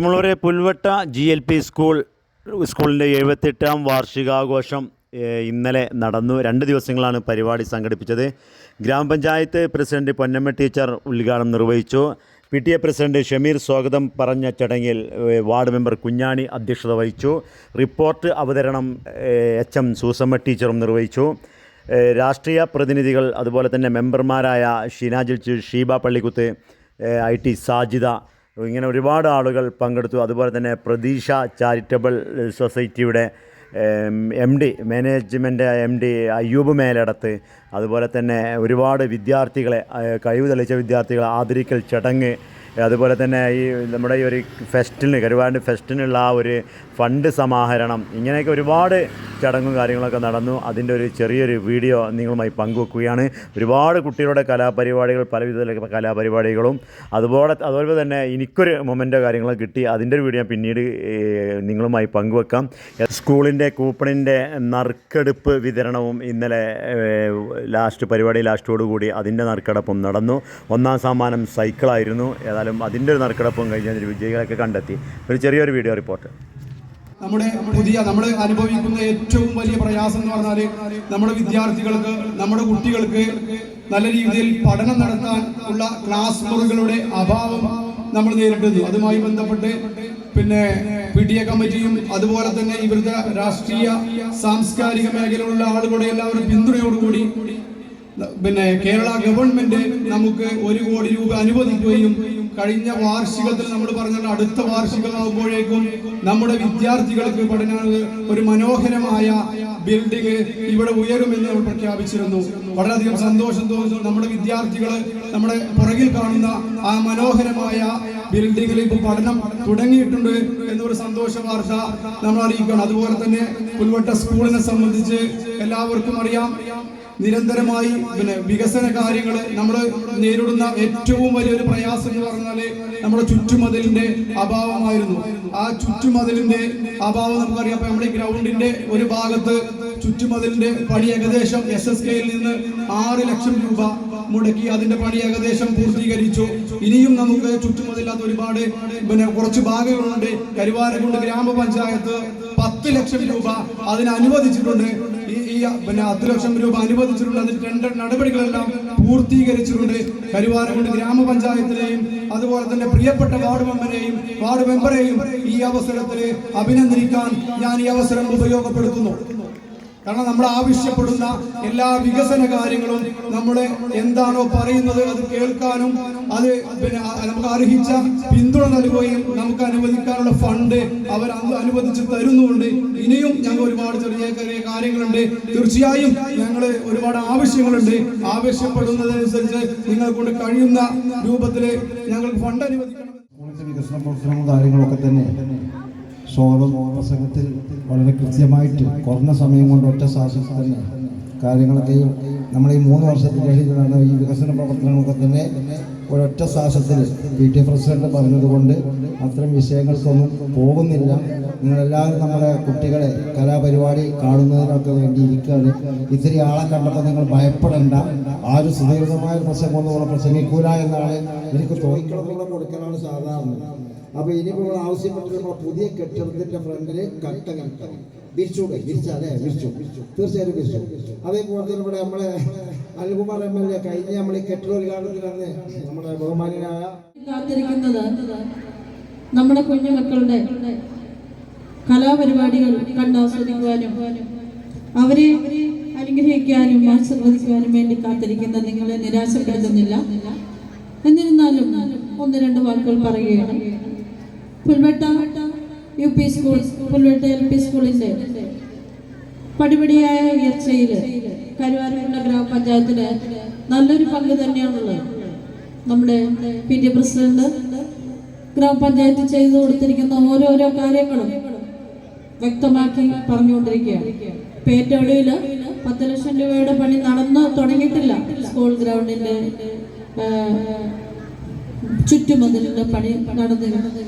പ്രിയമുള്ളവരെ Pulvatta G L P school സ്കൂളിന്റെ എഴുപത്തെട്ടാം വാർഷികാഘോഷം ഇന്നലെ നടന്നു. രണ്ട് ദിവസങ്ങളാണ് പരിപാടി സംഘടിപ്പിച്ചത്. ഗ്രാമപഞ്ചായത്ത് പ്രസിഡന്റ് പൊന്നമ്മ ടീച്ചർ ഉദ്ഘാടനം നിർവഹിച്ചു. P T A president Shameer സ്വാഗതം പറഞ്ഞ ചടങ്ങിൽ വാർഡ് മെമ്പർ കുഞ്ഞാണി അധ്യക്ഷത വഹിച്ചു. റിപ്പോർട്ട് അവതരണം എച്ച് എം സൂസമ്മ ടീച്ചറും നിർവഹിച്ചു. രാഷ്ട്രീയ പ്രതിനിധികൾ അതുപോലെ തന്നെ മെമ്പർമാരായ ഷീനാജിൽ ഷീബ പള്ളിക്കുത്ത് ഐ ടി സാജിദ ഇങ്ങനെ ഒരുപാട് ആളുകൾ പങ്കെടുത്തു. അതുപോലെ തന്നെ പ്രതീക്ഷ ചാരിറ്റബിൾ സൊസൈറ്റിയുടെ M D management M D Ayyub Meladath. അതുപോലെ തന്നെ ഒരുപാട് വിദ്യാർത്ഥികളെ കഴിവ് തെളിയിച്ച വിദ്യാർത്ഥികളെ ആദരിക്കൽ ചടങ്ങ് അതുപോലെ തന്നെ ഈ നമ്മുടെ ഈ ഒരു ഫെസ്റ്റിന് കരുവാരന്റെ ഫെസ്റ്റിനുള്ള ആ ഒരു ഫണ്ട് സമാഹരണം ഇങ്ങനെയൊക്കെ ഒരുപാട് ചടങ്ങും കാര്യങ്ങളൊക്കെ നടന്നു. അതിന്റെ ഒരു ചെറിയൊരു വീഡിയോ നിങ്ങളുമായി പങ്കുവെക്കുകയാണ്. ഒരുപാട് കുട്ടികളുടെ കലാപരിപാടികൾ പല വിധത്തിലുള്ള കലാപരിപാടികളും അതുപോലെ അതുപോലെ തന്നെ എനിക്കൊരു മൊമെന്റോ കാര്യങ്ങളോ കിട്ടി അതിന്റെ ഒരു വീഡിയോ പിന്നീട് നിങ്ങളുമായി പങ്കുവെക്കാം. സ്കൂളിന്റെ കൂപ്പണിന്റെ നറുക്കെടുപ്പ് വിതരണവും ഇന്നലെ ലാസ്റ്റ് പരിപാടി ലാസ്റ്റോടുകൂടി അതിന്റെ നറുക്കെടുപ്പും നടന്നു. ഒന്നാം സമ്മാനം സൈക്കിളായിരുന്നു. ഏതായാലും അതിന്റെ ഒരു നറുക്കെടുപ്പും കഴിഞ്ഞ് വിജയികളൊക്കെ കണ്ടെത്തി. ഒരു ചെറിയൊരു വീഡിയോ റിപ്പോർട്ട് നമ്മുടെ പുതിയ നമ്മൾ അനുഭവിക്കുന്ന ഏറ്റവും വലിയ പ്രയാസം എന്ന് പറഞ്ഞാൽ നമ്മുടെ വിദ്യാർത്ഥികൾക്ക് നമ്മുടെ കുട്ടികൾക്ക് നല്ല രീതിയിൽ പഠനം നടത്താൻ ഉള്ള ക്ലാസ് മുറികളുടെ അഭാവം നമ്മൾ നേരിടുന്നു അതുമായി ബന്ധപ്പെട്ട് പിന്നെ പി ടി എ കമ്മിറ്റിയും അതുപോലെ തന്നെ ഇവിടുത്തെ രാഷ്ട്രീയ സാംസ്കാരിക മേഖലയിലുള്ള ആളുകളുടെ എല്ലാവരും പിന്തുണയോടുകൂടി പിന്നെ കേരള ഗവൺമെന്റ് നമുക്ക് ഒരു കോടി രൂപ അനുവദിക്കുകയും കഴിഞ്ഞ വാർഷികത്തിൽ നമ്മൾ പറഞ്ഞ അടുത്ത വാർഷികമാകുമ്പോഴേക്കും നമ്മുടെ വിദ്യാർത്ഥികൾക്ക് പഠന ഒരു മനോഹരമായ ബിൽഡിംഗ് ഇവിടെ ഉയരുമെന്ന് നമ്മൾ പ്രഖ്യാപിച്ചിരുന്നു. വളരെയധികം സന്തോഷം തോന്നുന്നു നമ്മുടെ വിദ്യാർത്ഥികൾ നമ്മുടെ പുറകിൽ കാണുന്ന ആ മനോഹരമായ ബിൽഡിംഗിൽ ഇപ്പോൾ പഠനം തുടങ്ങിയിട്ടുണ്ട് എന്നൊരു സന്തോഷ വാർത്ത നമ്മൾ അറിയിക്കണം അതുപോലെ തന്നെ പുൽവട്ട സ്കൂളിനെ സംബന്ധിച്ച് എല്ലാവർക്കും അറിയാം. നിരന്തരമായി പിന്നെ വികസന കാര്യങ്ങൾ നമ്മൾ നേരിടുന്ന ഏറ്റവും വലിയൊരു പ്രയാസം എന്ന് പറഞ്ഞാൽ നമ്മുടെ ചുറ്റുമതിലിന്റെ അഭാവമായിരുന്നു. ആ ചുറ്റുമതിലിന്റെ അഭാവം നമുക്കറിയാം. അപ്പൊ നമ്മുടെ ഗ്രൗണ്ടിന്റെ ഒരു ഭാഗത്ത് ചുറ്റുമതിലിന്റെ പണി ഏകദേശം എസ് എസ് കെയിൽ നിന്ന് ആറ് ലക്ഷം രൂപ മുടക്കി അതിന്റെ പണി ഏകദേശം പൂർത്തീകരിച്ചു. ഇനിയും നമുക്ക് ചുറ്റുമതില്ലാത്ത ഒരുപാട് പിന്നെ കുറച്ച് ഭാഗങ്ങളുണ്ട്. കരുവാരക്കുണ്ട് ഗ്രാമപഞ്ചായത്ത് പത്ത് ലക്ഷം രൂപ അതിന് അനുവദിച്ചിട്ടുണ്ട്. ഈ ഈ പിന്നെ പത്ത് ലക്ഷം രൂപ അനുവദിച്ചിട്ടുണ്ട്. അതിൽ ടെൻഡർ നടപടികളെല്ലാം പൂർത്തീകരിച്ചിട്ടുണ്ട്. കരുവാരക്കുണ്ട് ഗ്രാമപഞ്ചായത്തിലെയും അതുപോലെ തന്നെ പ്രിയപ്പെട്ട വാർഡ് മെമ്പറേയും വാർഡ് മെമ്പറേയും ഈ അവസരത്തിൽ അഭിനന്ദിക്കാൻ ഞാൻ ഈ അവസരം ഉപയോഗപ്പെടുത്തുന്നു. കാരണം നമ്മൾ ആവശ്യപ്പെടുന്ന എല്ലാ വികസന കാര്യങ്ങളും നമ്മൾ എന്താണോ പറയുന്നത് അത് കേൾക്കാനും അത് പിന്നെ നമുക്ക് അർഹിച്ച പിന്തുണ നൽകുകയും നമുക്ക് അനുവദിക്കാനുള്ള ഫണ്ട് അവർ അനുവദിച്ച് തരുന്നുണ്ട് ഇനിയും ഞങ്ങൾ ഒരുപാട് ചെറിയ ചെറിയ കാര്യങ്ങളുണ്ട്. തീർച്ചയായും ഞങ്ങൾ ഒരുപാട് ആവശ്യങ്ങളുണ്ട്. ആവശ്യപ്പെടുന്നതനുസരിച്ച് നിങ്ങളെ കൊണ്ട് കഴിയുന്ന രൂപത്തിൽ ഞങ്ങൾക്ക് ഫണ്ട് അനുവദിക്കണം. വികസന പ്രവർത്തനങ്ങളും കാര്യങ്ങളൊക്കെ തന്നെ. സ്വാഗതം പ്രസംഗത്തിൽ വളരെ കൃത്യമായിട്ട് കുറഞ്ഞ സമയം കൊണ്ട് ഒറ്റ സാഹസം തന്നെ കാര്യങ്ങളൊക്കെ നമ്മൾ ഈ മൂന്ന് വർഷത്തിനിടയിലാണ് ഈ വികസന പ്രവർത്തനങ്ങളൊക്കെ തന്നെ ഒരൊറ്റ സാഹസത്തിൽ പി ടി പ്രസിഡന്റ് പറഞ്ഞതുകൊണ്ട് അത്തരം വിഷയങ്ങൾക്കൊന്നും പോകുന്നില്ല. നിങ്ങളെല്ലാവരും നമ്മുടെ കുട്ടികളെ കലാപരിപാടി കാണുന്നതിനൊക്കെ വേണ്ടി ഇരിക്കുകയാണ്. ഇത്തിരി ആളെ കണ്ടപ്പോൾ നിങ്ങൾ ഭയപ്പെടേണ്ട. ആരും സുദീർഘമായ പ്രശ്നം പ്രസംഗമൊന്നും ഇവിടെ പ്രസംഗിക്കൂല എന്നാണ് എനിക്ക് തോന്നിക്കുന്നത് കൊടുക്കലാണ് സാധാരണ. അപ്പൊ ഇനിയിപ്പോൾ നമ്മൾ ആവശ്യപ്പെട്ട് പുതിയ കെട്ടിടത്തിന്റെ ഫ്രണ്ടിൽ കട്ട കട്ട വിരിച്ചൂടെ വിരിച്ചാലേ വിരിച്ചു തീർച്ചയായും വിരിച്ചു അതേപോലെ തന്നെ ഇവിടെ നമ്മളെ അനിൽകുമാർ എം എൽ എ കഴിഞ്ഞ നമ്മൾ ഈ കെട്ടിട നമ്മുടെ ബഹുമാനായ കാത്തിരിക്കുന്നത്. നമ്മുടെ കുഞ്ഞുമക്കളുടെ കലാപരിപാടികൾ കണ്ടാസ്വദിക്കുവാനും അവരെ അനുഗ്രഹിക്കാനും ആശീർവദിക്കുവാനും വേണ്ടി കാത്തിരിക്കുന്ന നിങ്ങളെ നിരാശപ്പെടുത്തുന്നില്ല. എന്നിരുന്നാലും ഒന്ന് രണ്ട് വാക്കുകൾ പറയുകയാണ്. Pulvetta U P school Pulvetta L P സ്കൂളിന്റെ പടിപടിയായ ഉയർച്ചയിൽ കരുവാരക്കുണ്ട ഗ്രാമപഞ്ചായത്തിന് നല്ലൊരു പങ്ക് തന്നെയാണുള്ളത്. നമ്മുടെ പി ടി പ്രസിഡന്റ് ഗ്രാമപഞ്ചായത്ത് ചെയ്തു കൊടുത്തിരിക്കുന്ന ഓരോരോ കാര്യങ്ങളും വ്യക്തമാക്കി പറഞ്ഞുകൊണ്ടിരിക്കുകയാണ്. ഏറ്റവും പത്ത് ലക്ഷം രൂപയുടെ പണി നടന്നു തുടങ്ങിയിട്ടില്ല. സ്കൂൾ ഗ്രൗണ്ടിന്റെ ചുറ്റുമതിലിന്റെ പണി നടന്നിരുന്നത്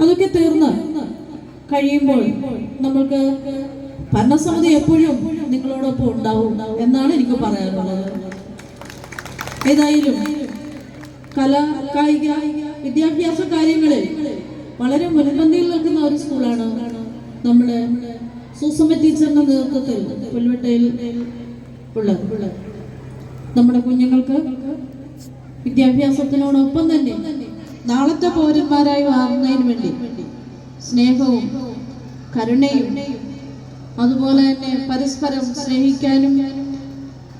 അതൊക്കെ തീർന്ന് കഴിയുമ്പോൾ നമ്മൾക്ക് ഭരണസമിതി എപ്പോഴും നിങ്ങളോടൊപ്പം ഉണ്ടാവും എന്നാണ് എനിക്ക് പറയാനുള്ളത്. ഏതായാലും കല കായിക വിദ്യാഭ്യാസ കാര്യങ്ങളിൽ വളരെ മുൻപന്തിയിൽ നിൽക്കുന്ന ഒരു സ്കൂളാണ് നമ്മുടെ സുസമ ടീച്ചറിന്റെ നേതൃത്വത്തിൽ പുൽവട്ടയിൽ ഉള്ളത്. നമ്മുടെ കുഞ്ഞുങ്ങൾക്ക് വിദ്യാഭ്യാസത്തിനോടൊപ്പം തന്നെ നാളത്തെ പൗരന്മാരായി മാറുന്നതിന് വേണ്ടി സ്നേഹവും കരുണയും അതുപോലെ തന്നെ പരസ്പരം സ്നേഹിക്കാനും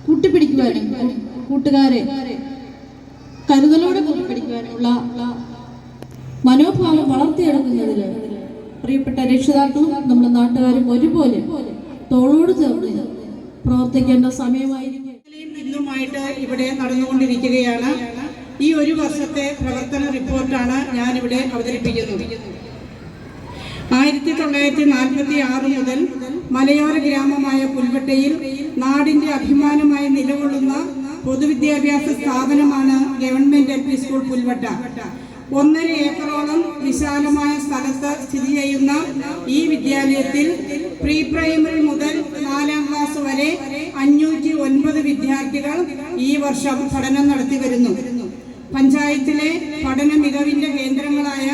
കൂട്ടിപ്പിടിക്കുവാനും കൂട്ടുകാരെ കരുതലോടെ കൂട്ടിപ്പിടിക്കുവാനുള്ള മനോഭാവം വളർത്തിയെടുക്കുന്നതിൽ പ്രിയപ്പെട്ട രക്ഷിതാക്കളും നമ്മുടെ നാട്ടുകാരും ഒരുപോലെ തോളോട് ചേർന്ന് പ്രവർത്തിക്കേണ്ട സമയമായിരിക്കും. ഇവിടെ നടന്നുകൊണ്ടിരിക്കുകയാണ്. ഈ ഒരു വർഷത്തെ പ്രവർത്തന റിപ്പോർട്ടാണ് ഞാനിവിടെ അവതരിപ്പിക്കുന്നത്. ആയിരത്തി തൊള്ളായിരത്തി നാൽപ്പത്തി ആറ് മുതൽ മലയോര ഗ്രാമമായ പുൽവട്ടയിൽ നാടിന്റെ അഭിമാനമായി നിലകൊള്ളുന്ന പൊതുവിദ്യാഭ്യാസ സ്ഥാപനമാണ് government L P school Pulvatta. ഒന്നര ഏക്കറോളം വിശാലമായ സ്ഥലത്ത് സ്ഥിതി ചെയ്യുന്ന ഈ വിദ്യാലയത്തിൽ പ്രീ പ്രൈമറി മുതൽ നാലാം ക്ലാസ് വരെ അഞ്ഞൂറ്റി ഒൻപത് വിദ്യാർത്ഥികൾ ഈ വർഷം പഠനം നടത്തി വരുന്നു. പഞ്ചായത്തിലെ പഠന മികവിന്റെ കേന്ദ്രങ്ങളായ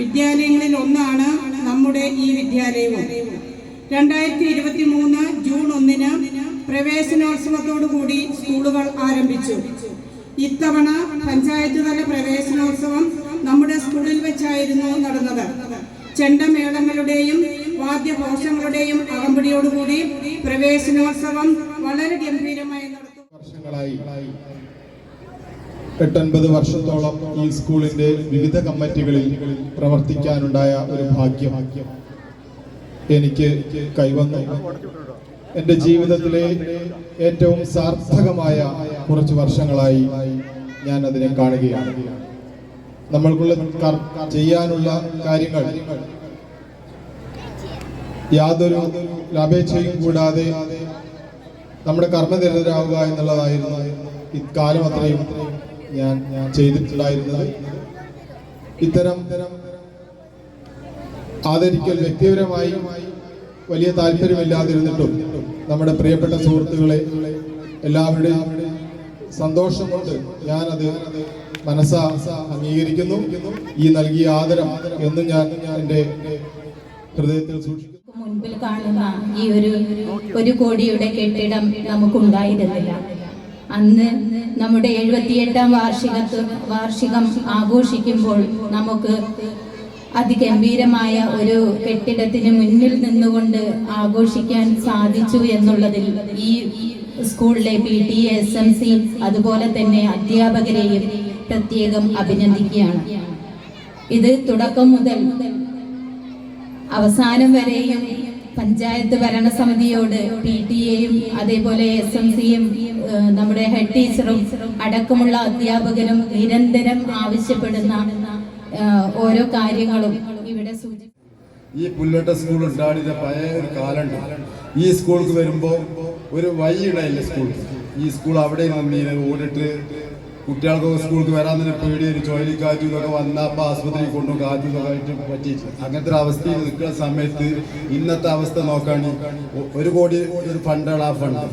വിദ്യാലയങ്ങളിൽ ഒന്നാണ് നമ്മുടെ ഈ വിദ്യാലയവും. രണ്ടായിരത്തി ഇരുപത്തി മൂന്ന് ജൂൺ ഒന്നിന് പ്രവേശനോത്സവത്തോടുകൂടി സ്കൂളുകൾ ആരംഭിച്ചു. ഇത്തവണ പഞ്ചായത്ത് തല പ്രവേശനോത്സവം നമ്മുടെ സ്കൂളിൽ വെച്ചായിരുന്നു നടന്നത്. ചെണ്ടമേളങ്ങളുടെയും വാദ്യഘോഷങ്ങളുടെയും അകമ്പടിയോടുകൂടി പ്രവേശനോത്സവം വളരെ ഗംഭീരമായി വർഷങ്ങളായി. എട്ടൊൻപത് വർഷത്തോളം ഈ സ്കൂളിന്റെ വിവിധ കമ്മിറ്റികളിൽ പ്രവർത്തിക്കാനുണ്ടായ ഒരു ഭാഗ്യം എനിക്ക് കൈവന്നു. എന്റെ ജീവിതത്തിലെ ഏറ്റവും സാർത്ഥകമായ കുറച്ച് വർഷങ്ങളായി ഞാൻ അതിനെ കാണുകയാണ്. നമ്മൾക്കുള്ള ചെയ്യാനുള്ള കാര്യങ്ങൾ. യാതൊരു ലാഭേച്ഛയും കൂടാതെ നമ്മുടെ കർമ്മനിരതരാവുക എന്നുള്ളതായിരുന്നു ഇക്കാലം അത്രയും ഞാൻ ഞാൻ ചെയ്തിട്ടുണ്ടായിരുന്നത്. ഇത്തരം ആദരിക്കൽ വ്യക്തിപരമായി വലിയ താല്പര്യമില്ലാതിരുന്നിട്ടും നമ്മുടെ പ്രിയപ്പെട്ട സുഹൃത്തുക്കളെ എല്ലാവരുടെയും സന്തോഷം കൊണ്ട് ഞാനത് മനസ്സാ അംഗീകരിക്കുന്നു. ഈ നൽകിയ ആദരം എന്നും ഞാൻ എന്റെ ഹൃദയത്തിൽ സൂക്ഷിക്കുന്നു. മുൻപിൽ കാണുന്ന ഈ ഒരു ഒരു കോടിയുടെ കെട്ടിടം നമുക്കുണ്ടായിരുന്നില്ല. അന്ന് നമ്മുടെ എഴുപത്തിയെട്ടാം വാർഷികത്വ വാർഷികം ആഘോഷിക്കുമ്പോൾ നമുക്ക് അതിഗംഭീരമായ ഒരു കെട്ടിടത്തിന് മുന്നിൽ നിന്നുകൊണ്ട് ആഘോഷിക്കാൻ സാധിച്ചു എന്നുള്ളതിൽ ഈ സ്കൂളിലെ P T S M C അതുപോലെ തന്നെ അധ്യാപകരെയും പ്രത്യേകം അഭിനന്ദിക്കുകയാണ്. ഇത് തുടക്കം മുതൽ അവസാനം വരെയും പഞ്ചായത്ത് ഭരണസമിതിയോട് പി ടി എയും അതേപോലെ എസ് എം സിയും നമ്മുടെ ഹെഡ് ടീച്ചറും അടക്കമുള്ള അധ്യാപകരും നിരന്തരം ആവശ്യപ്പെടുന്ന ഓരോ കാര്യങ്ങളും ഇവിടെ ഈ പുല്ലട്ട സ്കൂൾ ഉണ്ടാടിയ പഴയ ഒരു കാലുണ്ട് ഈ സ്കൂൾക്ക് വരുമ്പോൾ ഒരു വഴി സ്കൂൾ ഈ സ്കൂൾ അവിടെ നിന്ന് ഓടിട്ട് കുട്ടികൾക്ക് സ്കൂൾക്ക് വരാൻ തന്നെ പേടി ഒരു ചുഴലിക്കാറ്റും ഇതൊക്കെ വന്നപ്പോൾ ആശുപത്രി കൊണ്ടു കാറ്റും ഇതൊക്കെ ആയിട്ട് പറ്റിയിട്ട് അങ്ങനത്തെ ഒരു അവസ്ഥയിൽ നിൽക്കുന്ന സമയത്ത് ഇന്നത്തെ അവസ്ഥ നോക്കാണ് ഒരു കോടി ഒരു ഫണ്ടാണ് ആ ഫണ്ട്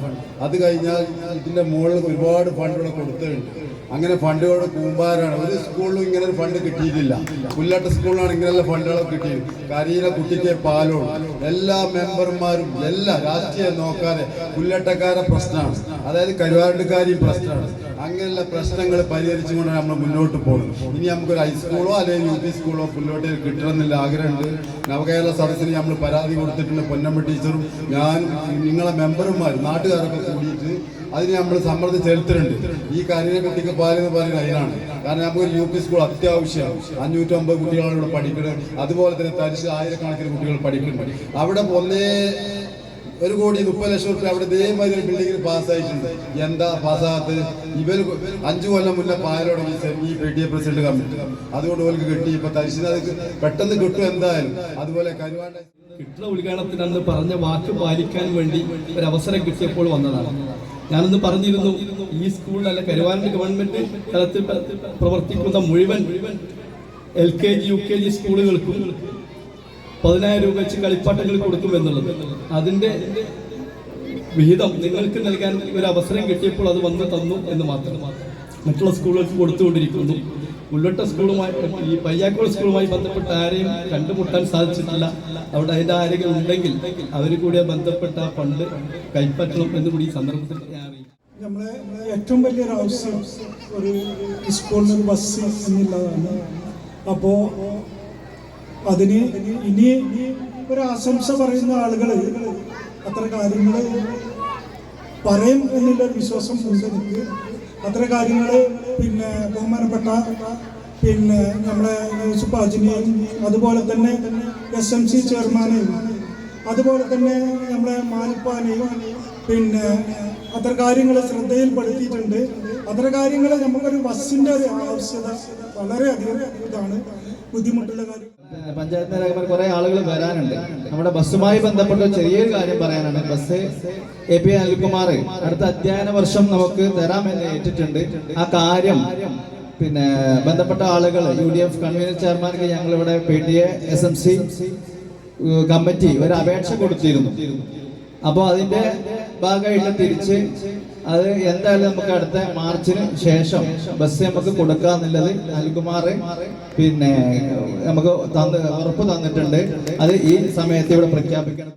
അത് കഴിഞ്ഞാൽ ഇതിന്റെ മുകളിൽ ഒരുപാട് ഫണ്ടുകൾ കൊടുത്തിട്ടുണ്ട്. അങ്ങനെ ഫണ്ടുകൾ കൂമ്പാരാണ് ഒരു സ്കൂളിലും ഇങ്ങനെ ഒരു ഫണ്ട് കിട്ടിയിട്ടില്ല. പുല്ലട്ട സ്കൂളിലാണ് ഇങ്ങനെയുള്ള ഫണ്ടുകളൊക്കെ കിട്ടിയത്. കരീന കുട്ടിക്ക് പാലോട്. എല്ലാ മെമ്പർമാരും എല്ലാ രാഷ്ട്രീയം നോക്കാതെ പുല്ലട്ടക്കാരെ പ്രശ്നമാണ്. അതായത് കരുവാരുടെക്കാരെയും പ്രശ്നമാണ്. അങ്ങനെയുള്ള പ്രശ്നങ്ങൾ പരിഹരിച്ചുകൊണ്ടാണ് നമ്മൾ മുന്നോട്ട് പോകുന്നത്. ഇനി നമുക്കൊരു ഹൈസ്കൂളോ അല്ലെങ്കിൽ യു പി സ്കൂളോ പുല്ലോട്ട് കിട്ടണമെന്നില്ല ആഗ്രഹമുണ്ട്. നവകേരള സദസ്സിന് നമ്മൾ പരാതി കൊടുത്തിട്ടുണ്ട്. പൊന്നമ്മ ടീച്ചറും ഞാൻ നിങ്ങളെ മെമ്പർമാരും നാട്ടുകാരൊക്കെ കൂടിയിട്ട് അതിന് നമ്മൾ സമ്മർദ്ദം ചെലുത്തുന്നുണ്ട് ഈ കരിനെ കുട്ടിക്ക് പാലെന്ന് പറയുന്നത് അതിനാണ് കാരണം നമുക്ക് യു പി സ്കൂൾ അത്യാവശ്യമാണ് അഞ്ഞൂറ്റമ്പത് കുട്ടികളാണ് ഇവിടെ പഠിക്കുന്നത് അതുപോലെ തന്നെ തരിശ് ആയിരക്കണക്കിന് കുട്ടികൾ പഠിക്കുന്നുണ്ട്. അവിടെ ഒന്നേ ഒരു കോടി മുപ്പത് ലക്ഷം റുപ്യ അവിടെ ഇതേമാതിരി ബിൽഡിങ്ങിൽ പാസ്സായിട്ടുണ്ട്. എന്താ പാസ്സാകാത്തത്? ഇവർ അഞ്ചു കൊല്ലം മുന്നേ പായലോടങ്ങി ഈ P T A president committee. അതുകൊണ്ട് ഓർക്ക് കിട്ടി. ഇപ്പൊ തരിശിന് അത് പെട്ടെന്ന് കിട്ടും എന്തായാലും. അതുപോലെ കരുവാണ്ട കിട്ടുന്ന ഉദ്ഘാടനത്തിന് അന്ന് പറഞ്ഞ വാക്ക് പാലിക്കാൻ വേണ്ടി ഒരു അവസരം കിട്ടിയപ്പോൾ വന്നതാണ്. ഞാനന്ന് പറഞ്ഞിരുന്നു ഈ സ്കൂളിലല്ല കരുവാരന്റെ ഗവൺമെന്റ് തലത്തിൽ പ്രവർത്തിക്കുന്ന മുഴുവൻ L K G U K G സ്കൂളുകൾക്കും പതിനായിരം രൂപ വെച്ച് കളിപ്പാട്ടങ്ങൾ കൊടുക്കും എന്നുള്ളത്. അതിന്റെ വിഹിതം നിങ്ങൾക്ക് നൽകാൻ ഒരു അവസരം കിട്ടിയപ്പോൾ അത് വന്ന് തന്നു എന്ന് മാത്രം. മറ്റുള്ള സ്കൂളുകൾക്ക് കൊടുത്തുകൊണ്ടിരിക്കുന്നു. ഉള്ളട്ട സ്കൂളുമായി ഈ പയ്യാക്കോൾ സ്കൂളുമായി ബന്ധപ്പെട്ട ആരെയും കണ്ടുമുട്ടാൻ സാധിച്ചിട്ടില്ല. അവിടെ അതിന്റെ ആരെങ്കിലും ഉണ്ടെങ്കിൽ അവർ കൂടെ ബന്ധപ്പെട്ട ഫണ്ട് കൈപ്പറ്റണം എന്ന് കൂടി സന്ദർഭത്തിൽ നമ്മളെ ഏറ്റവും വലിയൊരു ആവശ്യം ഒരു സ്കൂളിൽ ബസ് എന്നുള്ളതാണ്. അപ്പോൾ അതിന് ഇനി ഒരു ആശംസ പറയുന്ന ആളുകൾ അത്ര കാര്യങ്ങൾ പറയും എന്നുള്ളൊരു വിശ്വാസം ഉണ്ട് അത്ര കാര്യങ്ങൾ പിന്നെ ബഹുമാനപ്പെട്ട പിന്നെ നമ്മുടെ സുഭാജിനി അതുപോലെ തന്നെ എസ് എം സി ചെയർമാനെയും അതുപോലെ തന്നെ നമ്മുടെ മാലിപ്പാനെയും പിന്നെ അത്ര കാര്യങ്ങൾ ശ്രദ്ധയിൽപ്പെടുത്തിയിട്ടുണ്ട്. അത്ര കാര്യങ്ങൾ നമുക്കൊരു ബസ്സിന്റെ ഒരു ആവശ്യത വളരെയധികം ഇതാണ്. ബുദ്ധിമുട്ടുള്ള കാര്യം. പഞ്ചായത്ത് നിലയിൽ കുറെ ആളുകൾ വരാനുണ്ട്. നമ്മുടെ ബസ്സുമായി ബന്ധപ്പെട്ട ചെറിയൊരു കാര്യം പറയാനാണ്. ബസ് എ പി അനിൽകുമാർ അടുത്ത അധ്യയന വർഷം നമുക്ക് തരാമെന്ന് ഏറ്റിട്ടുണ്ട്. ആ കാര്യം പിന്നെ ബന്ധപ്പെട്ട ആളുകൾ യു ഡി എഫ് കൺവീനർ ചെയർമാർക്ക് ഞങ്ങൾ ഇവിടെ P T S M C committee ഒരു അപേക്ഷ കൊടുത്തിരുന്നു. അപ്പോൾ അതിന്റെ ഭാഗമായിട്ട് തിരിച്ച് അത് എന്തായാലും നമുക്ക് അടുത്ത മാർച്ചിന് ശേഷം ബസ് നമുക്ക് കൊടുക്കാന്നുള്ളത് അനിൽകുമാർ പിന്നെ നമുക്ക് തന്ന് ഉറപ്പ് തന്നിട്ടുണ്ട്. അത് ഈ സമയത്ത് ഇവിടെ പ്രഖ്യാപിക്കണം.